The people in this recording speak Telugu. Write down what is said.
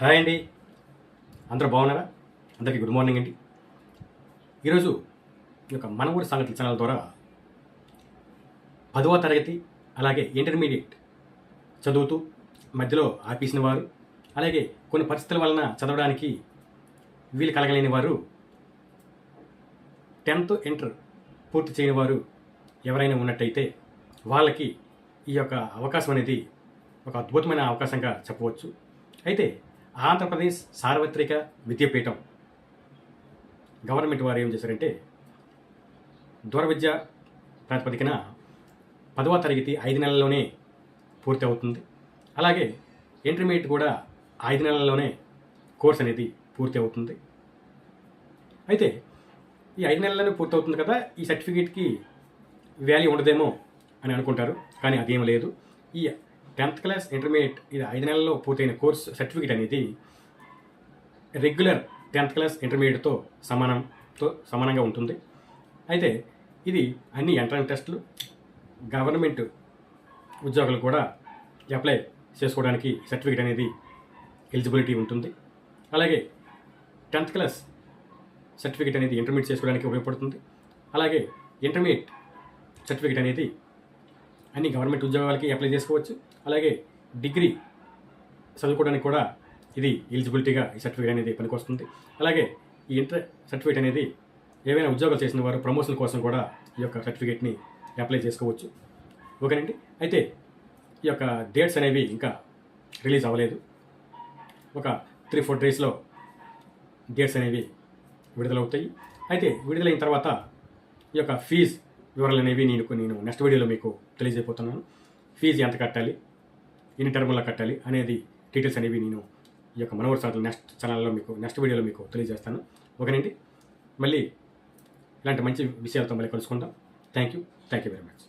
హాయ్ అండి. అందరూ బాగున్నారా? అందరికీ గుడ్ మార్నింగ్ అండి. ఈరోజు ఈ యొక్క మన ఊరి సంగతుల ఛానల్ ద్వారా పదవ తరగతి అలాగే ఇంటర్మీడియట్ చదువుతూ మధ్యలో ఆపేసిన వారు అలాగే కొన్ని పరిస్థితుల వలన చదవడానికి వీలు కలగలేని వారు టెన్త్ ఇంటర్ పూర్తి చేయని వారు ఎవరైనా ఉన్నట్టయితే వాళ్ళకి ఈ యొక్క అవకాశం అనేది ఒక అద్భుతమైన అవకాశంగా చెప్పవచ్చు. అయితే ఆంధ్రప్రదేశ్ సార్వత్రిక విద్యాపీఠం. గవర్నమెంట్ వారు ఏం చేశారంటే దూర విద్య ప్రాతిపదికన పదవ తరగతి ఐదు నెలల్లోనే పూర్తి అవుతుంది. అలాగే ఇంటర్మీడియట్ కూడా ఐదు నెలల్లోనే కోర్స్ అనేది పూర్తి అవుతుంది. అయితే ఈ ఐదు నెలల్లోనే పూర్తి అవుతుంది కదా ఈ సర్టిఫికేట్కి వాల్యూ ఉండదేమో అని అనుకుంటారు. కానీ అదేం లేదు. ఈ టెన్త్ క్లాస్ ఇంటర్మీడియట్ ఇది ఐదు నెలల్లో పూర్తయిన కోర్స్ సర్టిఫికేట్ అనేది రెగ్యులర్ టెన్త్ క్లాస్ ఇంటర్మీడియట్తో సమానంతో సమానంగా ఉంటుంది. అయితే ఇది అన్ని ఎంట్రన్స్ టెస్టులు గవర్నమెంట్ ఉద్యోగులు కూడా అప్లై చేసుకోవడానికి సర్టిఫికేట్ అనేది ఎలిజిబిలిటీ ఉంటుంది. అలాగే టెన్త్ క్లాస్ సర్టిఫికేట్ అనేది ఇంటర్మీడియట్ చేసుకోవడానికి ఉపయోగపడుతుంది. అలాగే ఇంటర్మీడియట్ సర్టిఫికేట్ అనేది అన్ని గవర్నమెంట్ ఉద్యోగాలకి అప్లై చేసుకోవచ్చు. అలాగే డిగ్రీ చదువుకోవడానికి కూడా ఇది ఎలిజిబిలిటీగా ఈ సర్టిఫికేట్ అనేది పనికొస్తుంది. అలాగే ఈ ఇంటర్ సర్టిఫికేట్ అనేది ఏవైనా ఉద్యోగాలు చేసిన వారు ప్రమోషన్ కోసం కూడా ఈ యొక్క సర్టిఫికేట్ని అప్లై చేసుకోవచ్చు. ఓకేనండి? అయితే ఈ యొక్క డేట్స్ అనేవి ఇంకా రిలీజ్ అవ్వలేదు. ఒక త్రీ ఫోర్ డేస్లో డేట్స్ అనేవి విడుదలవుతాయి. అయితే విడుదలైన తర్వాత ఈ యొక్క ఫీజ్ వివరాలు అనేవి నేను నేను నెక్స్ట్ వీడియోలో మీకు తెలియజేయబోతున్నాను. ఫీజు ఎంత కట్టాలి? ఎన్ని టర్ములో కట్టాలి? అనేది డీటెయిల్స్ అనేవి నేను ఈ యొక్క మనోహర్ సార్ నెక్స్ట్ ఛానల్లో మీకు నెక్స్ట్ వీడియోలో మీకు తెలియజేస్తాను. ఓకేనండి? మళ్ళీ ఇలాంటి మంచి విషయాలతో మళ్ళీ కలుసుకుందాం. Thank you. Thank you very much.